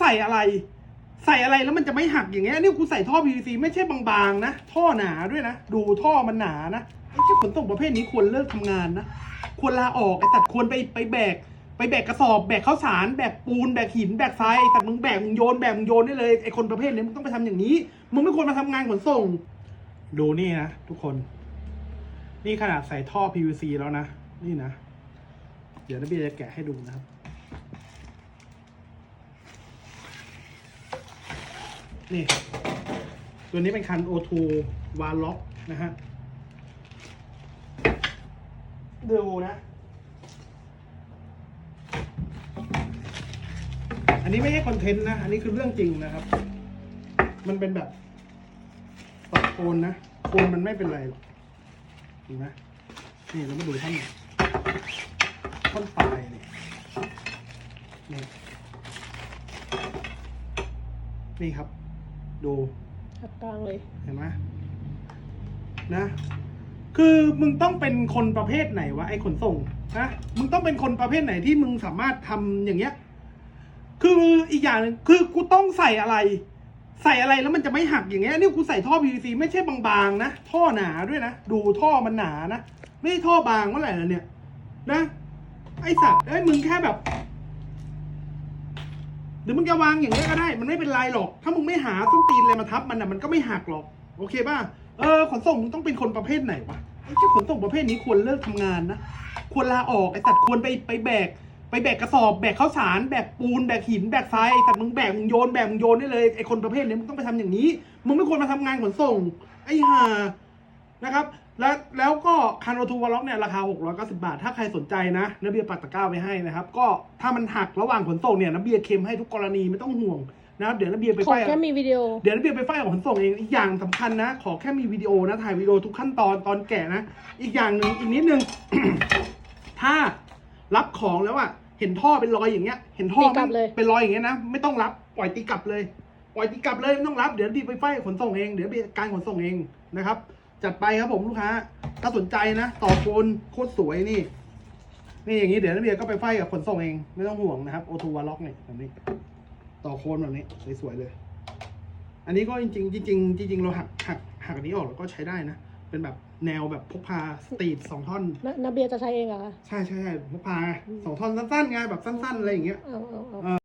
ใส่อะไร ใส่อะไรแล้วมันจะไม่หักอย่างเงี้ยนี่กูใส่ท่อ PVC ไม่ใช่บางๆนะ ท่อหนาด้วยนะ ดูท่อมันหนานะไอ้เจ้าขนส่งประเภทนี้ควรเลิกทำงานนะ ควรลาออกไอ้สัตว์ควรไปไปแบก ไปแบกกระสอบ แบกข้าวสาร แบกปูน แบกหิน แบกทรายไอ้สัตว์มึงแบกมึงโยน แบกมึงโยนได้เลย ไอ้คนประเภทนี้มึงต้องไปทำอย่างนี้ มึงไม่ควรมาทำงานขนส่ง ดูนี่นะทุกคน นี่ขนาดใส่ท่อ PVC แล้วนะ นี่นะ เดี๋ยวนักเบียจะแกะให้ดูนะครับ นี่ ตัวนี้เป็นคัน O2 วาล็อกนะฮะดูนะ อันนี้ไม่ใช่คอนเทนต์นะ อันนี้คือเรื่องจริงนะครับ มันเป็นแบบปัดโคนนะโคนมันไม่เป็นไรหรอกเห็นไหมนี่เรามาดูท่านท่อนปลายนี่นี่นี่ครับ ดูหักกลางเลย เห็นไหมนะ คือมึงต้องเป็นคนประเภทไหนวะไอ้ขนส่งนะมึงต้องเป็นคนประเภทไหนที่มึงสามารถทำอย่างเงี้ย คืออีกอย่างหนึงคือกูต้องใส่อะไร ใส่อะไรแล้วมันจะไม่หักอย่างเงี้ยนี่กูใส่ท่อ PVC ไม่ใช่บางๆนะท่อหนาด้วยนะดูท่อมันหนานะไม่ใช่ท่อบางเมื่อไหร่นะเนี่ย นะไอสัตว์ไอ้ยมึงแค่แบบ หรือมึงจะวางอย่างเงี้ก็ได้ มันไม่เป็นไรหรอก ถ้ามึงไม่หาส้นตีนอะไรมาทับมันอะมันก็ไม่หักหรอก โอเคป่ะ เออขนส่งมึงต้องเป็นคนประเภทไหนวะไอ้เจ้าขนส่งประเภทนี้ควรเลิกทำงานนะ ควรลาออกไอ้สัตว์ควรไปไปแบก ไปแบกกระสอบ แบกข้าวสาร แบกปูน แบกหิน แบกทรายไอ้สัตว์มึงแบกมึงโยน แบกมึงโยนได้เลย ไอ้คนประเภทนี้มึงต้องไปทำอย่างนี้ มึงไม่ควรมาทำงานขนส่ง ไอ้ห่า นะครับ แล้วแล้วก็ ทูวอลล็อกเนี่ยราคา 690 บาท ถ้าใครสนใจนะนเบียร์ปัดตะกร้าไปให้นะครับ ก็ถ้ามันหักระหว่างขนส่งเนี่ยนเบียร์เค็มให้ทุกกรณีไม่ต้องห่วงนะครับเดี๋ยวนเบียร์ไปขอไฟแค่มีวิดีโอ เดี๋ยวนเบียร์ไปไฟกับขนส่งเองอีกอย่างสำคัญนะ ขอแค่มีวิดีโอนะถ่ายวิดีโอทุกขั้นตอนตอนแกะนะ อีกอย่างหนึ่งอีกนิดนึง ถ้ารับของแล้วอะเห็นท่อเป็นรอยอย่างเงี้ย เห็นท่อตีกลับเลย เป็นรอยอย่างเงี้ยนะไม่ต้องรับปล่อยตีกลับเลย ปล่อยตีกลับเลยไม่ต้องรับเดี๋ยวบีไปไฟขนส่งเองเดี๋ยวบีการขนส่งเองนะครับ จัดไปครับผมลูกค้า ถ้าสนใจนะต่อโคนโคตรสวยนี่ นี่อย่างนี้เดี๋ยวนักเบียร์ก็ไปไฟกับขนส่งเอง ไม่ต้องห่วงนะครับโอทูวาล็อกเนี่ยแบบนี้ ต่อโคนแบบนี้สวยๆเลย อันนี้ก็จริงๆจริงๆจริงๆเราหักหักหักอันนี้ออกแล้วก็ใช้ได้นะ เป็นแบบแนวแบบพกพาสตรีทสองท่อน นนาเบียร์จะใช้เองเหรอคะ ใช่ใช่ใช่พกพาสองท่อนสั้นๆไงแบบสั้นๆอะไรอย่างเงี้ย เอาเอาเอา